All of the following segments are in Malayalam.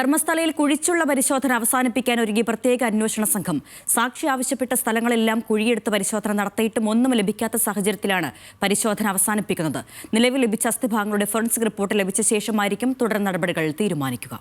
ധർമ്മസ്ഥലയിൽ കുഴിച്ചുള്ള പരിശോധന അവസാനിപ്പിക്കാൻ ഒരുങ്ങി പ്രത്യേക അന്വേഷണ സംഘം. സാക്ഷി ആവശ്യപ്പെട്ട സ്ഥലങ്ങളെല്ലാം കുഴിയെടുത്ത് പരിശോധന നടത്തിയിട്ടും ഒന്നും ലഭിക്കാത്ത സാഹചര്യത്തിലാണ് പരിശോധന അവസാനിപ്പിക്കുന്നത്. നിലവിൽ ലഭിച്ച അസ്ഥിഭാഗങ്ങളുടെ ഫോറൻസിക് റിപ്പോർട്ട് ലഭിച്ച ശേഷമായിരിക്കും തുടർ നടപടികൾ തീരുമാനിക്കുക.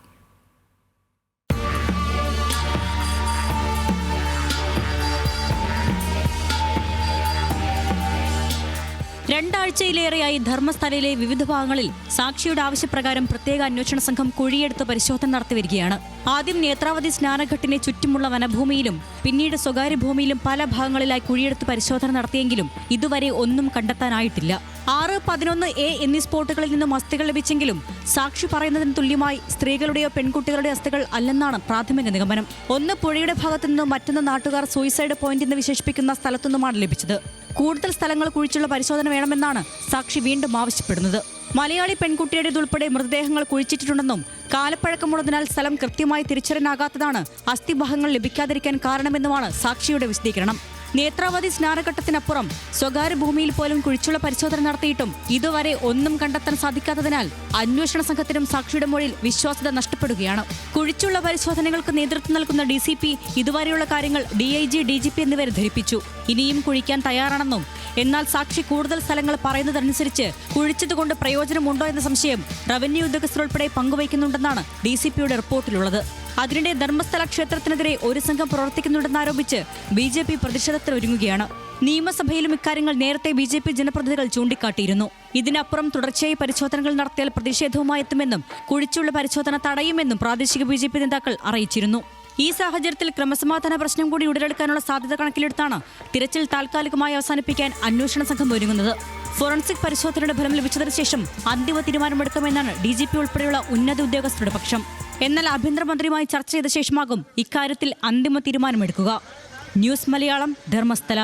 രണ്ടാഴ്ചയിലേറെയായി ധർമ്മസ്ഥലയിലെ വിവിധ ഭാഗങ്ങളിൽ സാക്ഷിയുടെ ആവശ്യപ്രകാരം പ്രത്യേക അന്വേഷണ സംഘം കുഴിയെടുത്ത് പരിശോധന നടത്തിവരികയാണ് ആദ്യം നേത്രാവതി സ്നാനഘട്ടിനെ ചുറ്റുമുള്ള വനഭൂമിയിലും പിന്നീട് സ്വകാര്യ ഭൂമിയിലും പല ഭാഗങ്ങളിലായി കുഴിയെടുത്ത് പരിശോധന നടത്തിയെങ്കിലും ഇതുവരെ ഒന്നും കണ്ടെത്താനായിട്ടില്ല. ആറ് പതിനൊന്ന് എ എന്നീ സ്പോട്ടുകളിൽ നിന്നും അസ്ഥികൾ ലഭിച്ചെങ്കിലും സാക്ഷി പറയുന്നതിന് തുല്യമായി സ്ത്രീകളുടെയോ പെൺകുട്ടികളുടെയോ അസ്ഥികൾ അല്ലെന്നാണ് പ്രാഥമിക നിഗമനം. ഒന്ന് പുഴയുടെ ഭാഗത്തു നിന്നും മറ്റൊന്ന് നാട്ടുകാർ സൂയിസൈഡ് പോയിന്റ് എന്ന് വിശേഷിപ്പിക്കുന്ന സ്ഥലത്തു സ്ഥലത്തുനിന്നുമാണ് ലഭിച്ചത്. കൂടുതൽ സ്ഥലങ്ങൾ കുഴിച്ചുള്ള പരിശോധന വേണമെന്നാണ് സാക്ഷി വീണ്ടും ആവശ്യപ്പെടുന്നത്. മലയാളി പെൺകുട്ടിയുടേതുൾപ്പെടെ മൃതദേഹങ്ങൾ കുഴിച്ചിട്ടുണ്ടെന്നും കാലപ്പഴക്കമുള്ളതിനാൽ സ്ഥലം കൃത്യമായി തിരിച്ചറിയാനാകാത്തതാണ് അസ്ഥിഭാഗങ്ങൾ ലഭിക്കാതിരിക്കാൻ കാരണമെന്നുമാണ് സാക്ഷിയുടെ വിശദീകരണം. നേത്രാവതി സ്നാനഘട്ടത്തിനപ്പുറം സ്വകാര്യ ഭൂമിയിൽ പോലും കുഴിച്ചുള്ള പരിശോധന നടത്തിയിട്ടും ഇതുവരെ ഒന്നും കണ്ടെത്താൻ സാധിക്കാത്തതിനാൽ അന്വേഷണ സംഘത്തിനും സാക്ഷിയുടെ മൊഴിയിൽ വിശ്വാസ്യത നഷ്ടപ്പെടുകയാണ്. കുഴിച്ചുള്ള പരിശോധനകൾക്ക് നേതൃത്വം നൽകുന്ന ഡി സി പി ഇതുവരെയുള്ള കാര്യങ്ങൾ D I G D G P എന്നിവരെ ധരിപ്പിച്ചു. ഇനിയും കുഴിക്കാൻ തയ്യാറാണെന്നും എന്നാൽ സാക്ഷി കൂടുതൽ സ്ഥലങ്ങൾ പറയുന്നതനുസരിച്ച് കുഴിച്ചതുകൊണ്ട് പ്രയോജനമുണ്ടോ എന്ന സംശയം റവന്യൂ ഉദ്യോഗസ്ഥർ ഉൾപ്പെടെ പങ്കുവയ്ക്കുന്നുണ്ടെന്നാണ് ഡി സി പിയുടെ റിപ്പോർട്ടിലുള്ളത്. അതിനിടെ ധർമ്മസ്ഥല ക്ഷേത്രത്തിനെതിരെ ഒരു സംഘം പ്രവർത്തിക്കുന്നുണ്ടെന്നാരോപിച്ച് ബി ജെ പി പ്രതിഷേധത്തിനൊരുങ്ങുകയാണ് നിയമസഭയിലും ഇക്കാര്യങ്ങൾ നേരത്തെ ബി ജെ പി ജനപ്രതിനിധികൾ ചൂണ്ടിക്കാട്ടിയിരുന്നു. ഇതിനപ്പുറം തുടർച്ചയായി പരിശോധനകൾ നടത്തിയാൽ പ്രതിഷേധവുമായി എത്തുമെന്നും കുഴിച്ചുള്ള പരിശോധന തടയുമെന്നും പ്രാദേശിക ബി നേതാക്കൾ അറിയിച്ചിരുന്നു. ഈ സാഹചര്യത്തിൽ ക്രമസമാധാന പ്രശ്നം കൂടി ഉടലെടുക്കാനുള്ള സാധ്യത കണക്കിലെടുത്താണ് തിരച്ചിൽ താൽക്കാലികമായി അവസാനിപ്പിക്കാൻ അന്വേഷണ സംഘം ഒരുങ്ങുന്നത്. ഫോറൻസിക് പരിശോധനയുടെ ഫലം ലഭിച്ചതിനു ശേഷം അന്തിമ തീരുമാനമെടുക്കുമെന്നാണ് ഡി ജി പി ഉൾപ്പെടെയുള്ള ഉന്നത ഉദ്യോഗസ്ഥരുടെ പക്ഷം. എന്നാൽ ആഭ്യന്തരമന്ത്രിയുമായി ചർച്ച ചെയ്ത ശേഷമാകും ഇക്കാര്യത്തിൽ അന്തിമ തീരുമാനമെടുക്കുക. ന്യൂസ് മലയാളം ധർമ്മസ്ഥല.